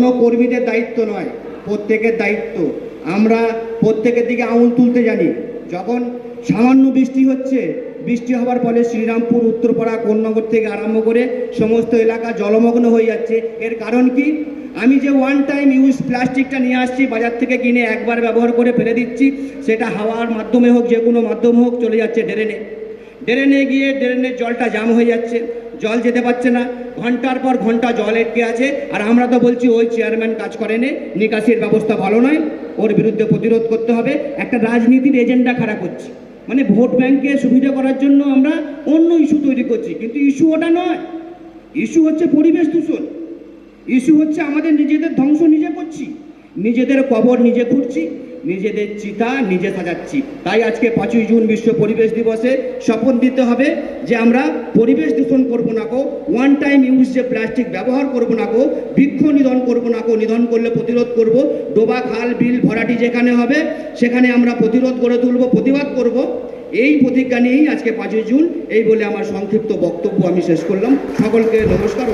কোনো কর্মীদের দায়িত্ব নয়, প্রত্যেকের দায়িত্ব। আমরা প্রত্যেকের দিকে আঙুল তুলতে জানি। যখন সামান্য বৃষ্টি হচ্ছে, বৃষ্টি হওয়ার ফলে শ্রীরামপুর, উত্তরপাড়া, কোন্নগর থেকে আরম্ভ করে সমস্ত এলাকা জলমগ্ন হয়ে যাচ্ছে। এর কারণ কি? আমি যে ওয়ান টাইম ইউজ প্লাস্টিকটা নিয়ে আসছি, বাজার থেকে কিনে একবার ব্যবহার করে ফেলে দিচ্ছি, সেটা হাওয়ার মাধ্যমে হোক যে কোনো মাধ্যম হোক, চলে যাচ্ছে ড্রেনে। ড্রেনে গিয়ে ড্রেনের জলটা জাম হয়ে যাচ্ছে। জল যেতে পারছে না। ঘণ্টার পর ঘণ্টা জল এটকে আছে। আর আমরা তো বলছি, ওই চেয়ারম্যান কাজ করেনি। নিকাশির ব্যবস্থা ভালো নয়। ওর বিরুদ্ধে প্রতিরোধ করতে হবে। একটা রাজনীতির এজেন্ডা খারাপ করছি। মানে ভোট ব্যাংকে সুবিধা করার জন্য আমরা অন্য ইস্যু তৈরি করছি। কিন্তু ইস্যু ওটা নয়। ইস্যু হচ্ছে পরিবেশ দূষণ। ইস্যু হচ্ছে আমাদের নিজেদের ধ্বংস নিজে করছি। নিজেদের কবর নিজে খুঁড়ছি। নিজেদের চিতা নিজে সাজাচ্ছি। তাই আজকে পাঁচই জুন বিশ্ব পরিবেশ দিবসে শপথ দিতে হবে যে আমরা পরিবেশ দূষণ করব না কো ওয়ান টাইম ইউজ যে প্লাস্টিক ব্যবহার করব না কো বৃক্ষ নিধন করব না কো নিধন করলে প্রতিরোধ করব, ডোবা, খাল, বিল, ভরাটি যেখানে হবে, সেখানে আমরা প্রতিরোধ গড়ে তুলব, প্রতিবাদ করব। এই প্রতিজ্ঞা নিয়েই আজকে পাঁচই জুন, এই বলে আমার সংক্ষিপ্ত বক্তব্য আমি শেষ করলাম। সকলকে নমস্কার।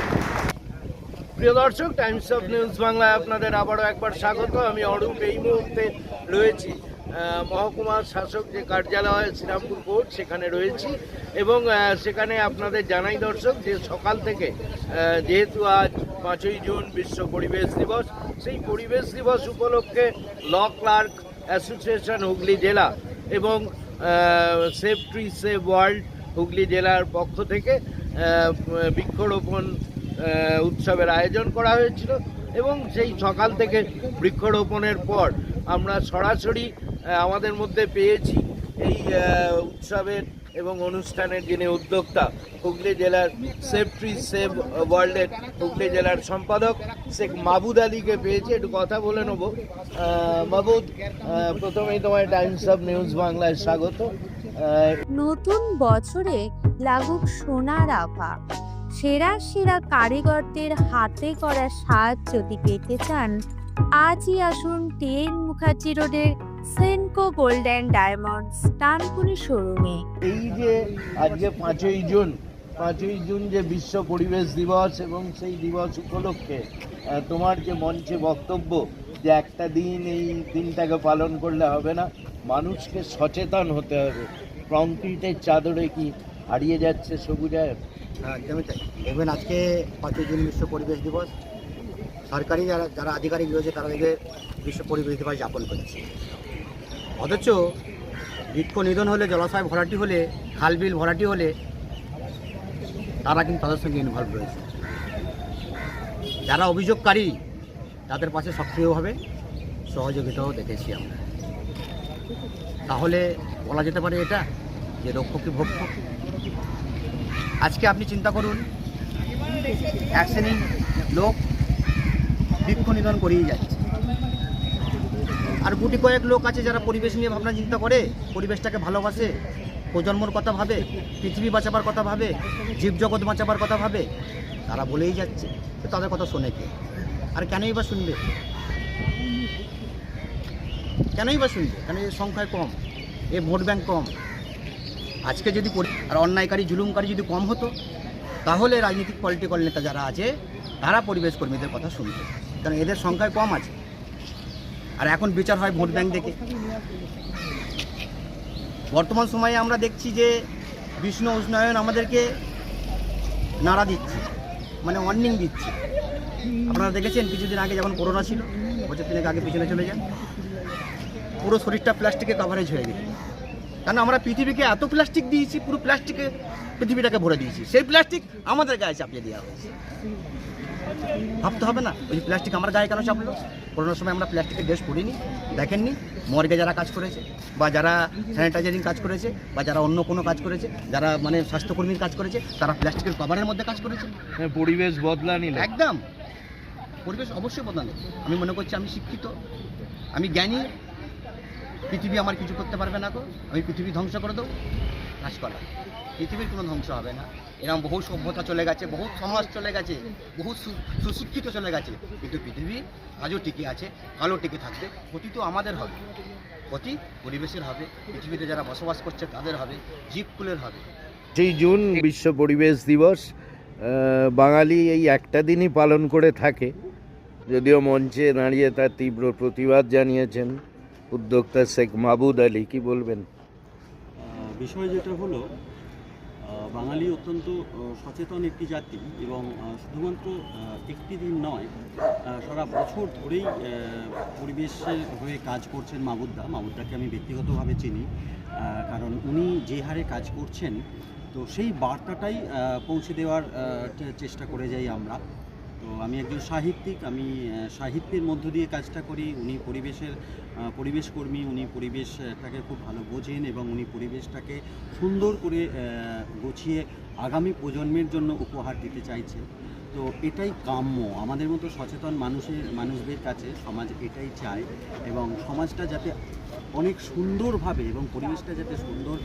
প্রিয় দর্শক টাইমস অফ নিউজ বাংলায় আপনাদের আবারও একবার স্বাগত। আমি অরূপ, এই মুহূর্তে রয়েছি মহকুমার শাসক যে কার্যালয়, শ্রীরামপুর কোর্ট, সেখানে রয়েছি এবং সেখানে আপনাদের জানাই দর্শক যে সকাল থেকে যেহেতু আজ পাঁচই জুন বিশ্ব পরিবেশ দিবস, সেই পরিবেশ দিবস উপলক্ষে ল ক্লার্ক অ্যাসোসিয়েশন হুগলি জেলা এবং save tree save world Hooghly জেলার পক্ষ থেকে বৃক্ষরোপণ উৎসবের আয়োজন করা হয়েছিল এবং সেই সকাল থেকে বৃক্ষরোপণের পর আমরা সরাসরি আমাদের মধ্যে পেয়েছি এই উৎসবের এবং অনুষ্ঠানের যিনি উদ্যোক্তা, হুগলি জেলার সেভ ট্রি সেভ ওয়ার্ল্ডের হুগলি জেলার সম্পাদক শেখ মাবুদ আলীকে পেয়েছি। একটু কথা বলে নেব। মাবুদ প্রথমেই তোমার টাইমস অফ নিউজ বাংলায় স্বাগত। নতুন বছরে লাগুক সোনার আভা। সেরা সেরা কারিগরদের হাতে করা সাজ যদি পেতে চান, আজই আসুন টেন মুখার্জি রোডের Senco gold and diamonds Dankuni শোরুমে। এই যে আজকে পাঁচই জুন পাঁচই জুন যে বিশ্ব পরিবেশ দিবস এবং সেই দিবস উপলক্ষে তোমার যে মঞ্চে বক্তব্য যে একটা দিন এই দিনটাকে পালন করলে হবে না, মানুষকে সচেতন হতে হবে। কংক্রিটের চাদরে কি হারিয়ে যাচ্ছে সবুজায়ন? হ্যাঁ, একদমই তাই। দেখবেন আজকে পাঁচই জুন বিশ্ব পরিবেশ দিবস সরকারি যারা যারা আধিকারিক রয়েছে তারা দেখবে বিশ্ব পরিবেশ দিবস যাপন করছে। অথচ বৃক্ষ নিধন হলে জলাশয় ভরাটি হলে খাল বিল ভরাটি হলে তারা কিন্তু তাদের সঙ্গে ইনভলভ রয়েছে। যারা অভিযোগকারী তাদের পাশে সক্রিয়ভাবে সহযোগিতাও দেখেছি আমরা। তাহলে বলা যেতে পারে এটা যে রক্ষকই ভক্ষক আজকে আপনি চিন্তা করুন, এক শ্রেণির লোক বৃক্ষ নিধন করেই যাচ্ছে। আর গুটি কয়েক লোক আছে যারা পরিবেশ নিয়ে ভাবনা চিন্তা করে, পরিবেশটাকে ভালোবাসে, প্রজন্মর কথা ভাবে, পৃথিবী বাঁচাবার কথা ভাবে, জীবজগৎ বাঁচাবার কথা ভাবে, তারা বলেই যাচ্ছে। তো তাদের কথা শোনে কে? আর কেনই বা শুনবে? কেনই বা শুনবে? কেন সংখ্যায় কম? এ ভোট ব্যাংক কম? আজকে যদি আর অন্যায়কারী, জুলুমকারী যদি কম হতো, তাহলে রাজনৈতিক পলিটিক্যাল নেতা যারা আছে, তারা পরিবেশ কর্মীদের কথা শুনতো। কারণ এদের সংখ্যায় কম আছে। আর এখন বিচার হয় ভোট ব্যাংক দেখে। বর্তমান সময়ে আমরা দেখছি যে বিষ্ণু উষ্ণায়ন আমাদেরকে নাড়া দিচ্ছে মানে ওয়ার্নিং দিচ্ছে। আপনারা দেখেছেন, কিছুদিন আগে যখন করোনা ছিল, বছর তিনেক আগে পিছনে চলে যান, পুরো শরীরটা প্লাস্টিকে কাভারেজ হয়ে গেছে। কারণ আমরা পৃথিবীকে এত প্লাস্টিক দিয়েছি পুরো প্লাস্টিকে পৃথিবীটাকে ভরে দিয়েছি। সেই প্লাস্টিক আমাদের গায়ে চাপিয়ে দেওয়া হয়েছে। ভাবতে হবে না ওই প্লাস্টিক আমার গায়ে কেন চাপলো? করোনার সময় আমরা প্লাস্টিকের ড্রেস পরিনি দেখেননি মর্গে যারা কাজ করেছে বা যারা স্যানিটাইজারিং কাজ করেছে বা যারা অন্য কোনো কাজ করেছে যারা মানে স্বাস্থ্যকর্মীর কাজ করেছে তারা প্লাস্টিকের কভারের মধ্যে কাজ করেছে। হ্যাঁ, পরিবেশ বদলা নিলে। একদম। পরিবেশ অবশ্যই বদলানো আমি মনে করছি আমি শিক্ষিত আমি জ্ঞানী পৃথিবী আমার কিছু করতে পারবে না গো। আমি পৃথিবী ধ্বংস করে দেবো। গাছপালা পৃথিবীর কোনো ধ্বংস হবে না। এরকম বহু সভ্যতা চলে গেছে, বহু সমাজ চলে গেছে, বহু সুশিক্ষিত চলে গেছে। কিন্তু পৃথিবী আজও টিকে আছে আলো টিকে থাকবে, ক্ষতি তো আমাদের হবে। ক্ষতি পরিবেশের হবে। পৃথিবীতে যারা বসবাস করছে তাদের হবে, জীবকুলের হবে। যেই জুন বিশ্ব পরিবেশ দিবস বাঙালি এই একটা দিনই পালন করে থাকে। যদিও মঞ্চে দাঁড়িয়ে তার তীব্র প্রতিবাদ জানিয়েছেন। উদ্যোক্তা শেখ মাহবুদ আলী, কি বলবেন? বিষয় যেটা হলো বাঙালি অত্যন্ত সচেতন একটি জাতি এবং শুধুমাত্র একটি দিন নয় সারা বছর ধরেই পরিবেশের হয়ে কাজ করছেন মাবুদ্দা। মাবুদ্দাকে আমি ব্যক্তিগতভাবে চিনি কারণ উনি যে হারে কাজ করছেন, তো সেই বার্তাটাই পৌঁছে দেওয়ার চেষ্টা করে যাই আমরা। তো আমি একজন সাহিত্যিক, আমি সাহিত্যের মধ্য দিয়ে কাজটা করি। উনি পরিবেশের পরিবেশ কর্মী, উনি পরিবেশটাকে খুব ভালো বোঝেন এবং উনি পরিবেশটাকে সুন্দর করে গুছিয়ে আগামী প্রজন্মের জন্য উপহার দিতে চাইছে তো এটাই কাম্য। আমাদের মতো সচেতন মানুষের, মানুষদের কাছে সমাজ এটাই চায় এবং সমাজটা যাতে অনেক সুন্দরভাবে এবং পরিবেশটা যাতে সুন্দর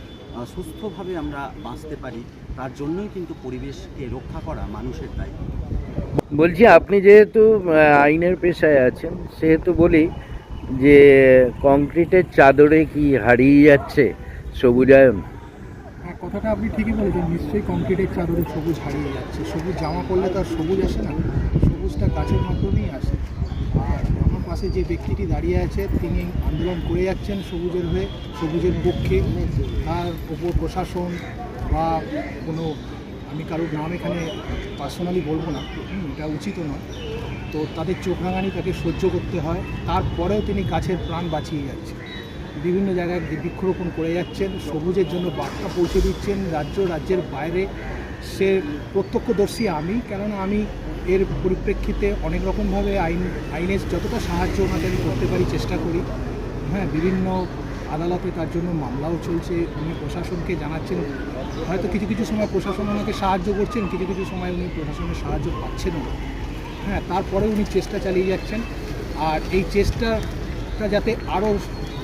সুস্থভাবে আমরা বাঁচতে পারি, তার জন্যই কিন্তু পরিবেশকে রক্ষা করা মানুষের দায়িত্ব। বলছি, আপনি যেহেতু আইনের পেশায় আছেন, সেহেতু বলি যে, কংক্রিটের চাদরে কি হারিয়ে যাচ্ছে সবুজায়ন হ্যাঁ কথাটা আপনি ঠিকই বলেছেন। নিশ্চয়ই কংক্রিটের চাদরে সবুজ হারিয়ে যাচ্ছে। সবুজ জামা পরলে তো আর সবুজ আসে না। সবুজটা গাছের মাধ্যমেই আসে। আর আমার পাশে যে ব্যক্তিটি দাঁড়িয়ে আছে, তিনি আন্দোলন করে যাচ্ছেন সবুজের হয়ে, সবুজের পক্ষে। তার ওপর প্রশাসন বা কোনো আমি কারোর নাম এখানে পার্সোনালি বলব না এটা উচিত নয়। তো তাদের চোখ রাঙানি তাকে সহ্য করতে হয়, তারপরেও তিনি গাছের প্রাণ বাঁচিয়ে যাচ্ছেন। বিভিন্ন জায়গায় বৃক্ষরোপণ করে যাচ্ছেন, সবুজের জন্য বার্তা পৌঁছে দিচ্ছেন, রাজ্য, রাজ্যের বাইরে। সে প্রত্যক্ষদর্শী আমি, কেননা আমি এর পরিপ্রেক্ষিতে অনেক রকমভাবে আইন, আইনের যতটা সাহায্য আমি করতে পারি, চেষ্টা করি। হ্যাঁ বিভিন্ন আদালতে তার জন্য মামলাও চলছে, উনি প্রশাসনকে জানাচ্ছেন। হয়তো কিছু কিছু সময় প্রশাসন ওনাকে সাহায্য করছেন, কিছু কিছু সময় উনি প্রশাসনের সাহায্য পাচ্ছেন না। হ্যাঁ তারপরে উনি চেষ্টা চালিয়ে যাচ্ছেন। আর এই চেষ্টাটা যাতে আরও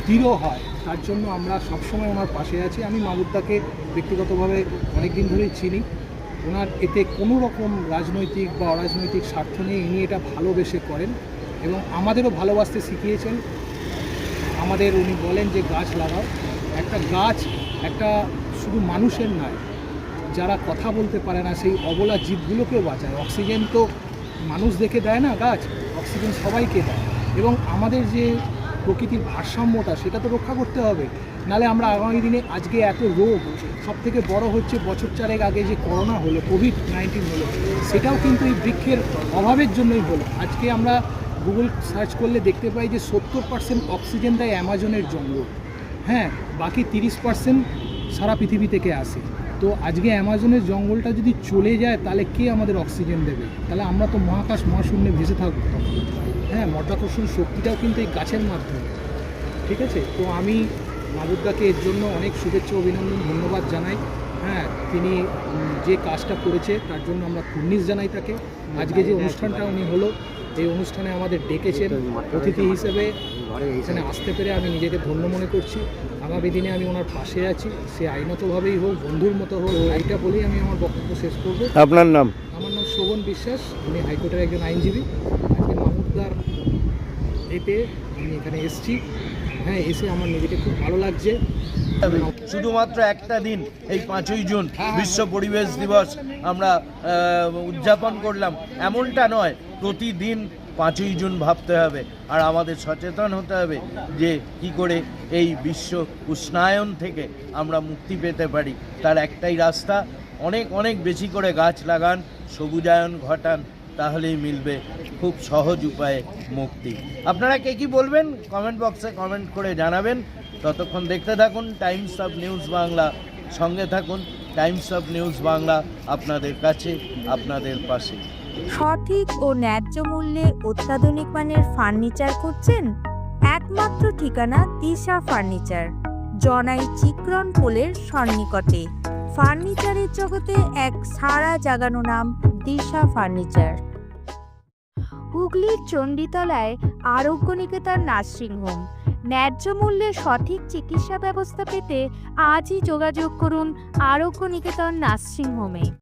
দৃঢ় হয়, তার জন্য আমরা সবসময় ওনার পাশে আছি। আমি মামুদ্দাকে ব্যক্তিগতভাবে অনেক দিন ধরেই চিনি। ওনার এতে কোনো রকম রাজনৈতিক বা অরাজনৈতিক স্বার্থ নেই। ইনি এটা ভালোবেসে করেন এবং আমাদেরও ভালোবাসতে শিখিয়েছেন। আমাদের উনি বলেন যে গাছ লাগাও। একটা গাছ একটা শুধু মানুষের নয়, যারা কথা বলতে পারে না, সেই অবলা জীবগুলোকেও বাঁচায়। অক্সিজেন তো মানুষ দেখে দেয় না গাছ, অক্সিজেন সবাইকে দেয়। এবং আমাদের যে প্রকৃতির ভারসাম্যটা, সেটা তো রক্ষা করতে হবে। নালে আমরা আগামী দিনে আজকে এত রোগ সব থেকে বড় হচ্ছে বছর চারেক আগে যে করোনা হলো, কোভিড নাইন্টিন হলো, সেটাও কিন্তু এই বৃক্ষের অভাবের জন্যই হলো। আজকে আমরা গুগল সার্চ করলে দেখতে পাই যে সত্তর পার্সেন্ট অক্সিজেন দেয় অ্যামাজনের জঙ্গল হ্যাঁ বাকি তিরিশ পার্সেন্ট সারা পৃথিবী থেকে আসে। তো আজকে অ্যামাজনের জঙ্গলটা যদি চলে যায়, তাহলে কে আমাদের অক্সিজেন দেবে? তাহলে আমরা তো মহাকাশ মহাশূন্যে ভেসে থাকব। হ্যাঁ মধ্যাকর্ষণ শক্তিটাও কিন্তু এই গাছের মাধ্যমে। ঠিক আছে? তো আমি মাবুদ্দাকে এর জন্য অনেক শুভেচ্ছা, অভিনন্দন, ধন্যবাদ জানাই। হ্যাঁ তিনি যে কাজটা করেছে, তার জন্য আমরা কুর্নিশ জানাই তাকে। আজকে যে অনুষ্ঠানটা উনি হলো এই অনুষ্ঠানে আমাদের ডেকেছেন অতিথি হিসেবে এখানে আসতে পেরে আমি নিজেকে ধন্য মনে করছি। আগামী দিনে আমি ওনার পাশে আছি সে আইনতভাবেই হোক বন্ধুর মতো হোক এইটা বলেই আমি আমার বক্তব্য শেষ করব। আপনার নাম? আমার নাম শোভন বিশ্বাস আমি হাইকোর্টের একজন আইনজীবী। আজকে মাহমুদদার এতে আমি এখানে এসেছি। হ্যাঁ এসে আমার নিজেকে খুব ভালো লাগছে। শুধুমাত্র একটা দিন এই পাঁচই জুন বিশ্ব পরিবেশ দিবস আমরা উদযাপন করলাম। এমনটা নয় প্রতিদিন পাঁচই জুন ভাবতে হবে। আর আমাদের সচেতন হতে হবে যে কি করে এই বিশ্ব উষ্ণায়ন থেকে আমরা মুক্তি পেতে পারি। তার একটাই রাস্তা, অনেক অনেক বেশি করে গাছ লাগান, সবুজায়ন ঘটান, তাহলেই মিলবে খুব সহজ উপায়ে মুক্তি। আপনারা কে কি বলবেন? কমেন্ট বক্সে কমেন্ট করে জানাবেন। ততক্ষণ দেখতে থাকুন টাইমস অফ নিউজ বাংলা সঙ্গে থাকুন টাইমস অফ নিউজ বাংলা আপনাদের কাছে, আপনাদের পাশে। সঠিক ও ন্যায্য মূল্যে অত্যাধুনিক মানের ফার্নিচার খুঁজছেন একমাত্র ঠিকানা দিশা ফার্নিচার, জনাই চিক্রন পোলের সন্নিকটে। ফার্নিচারের জগতে এক সারা জাগানো নাম দিশা ফার্নিচার। হুগলির চণ্ডীতলায় আরোগ্য নিকেতন নার্সিংহোম ন্যায্য মূল্যে সঠিক চিকিৎসা ব্যবস্থা পেতে আজই যোগাযোগ করুন আরোগ্য নিকেতন নার্সিংহোমে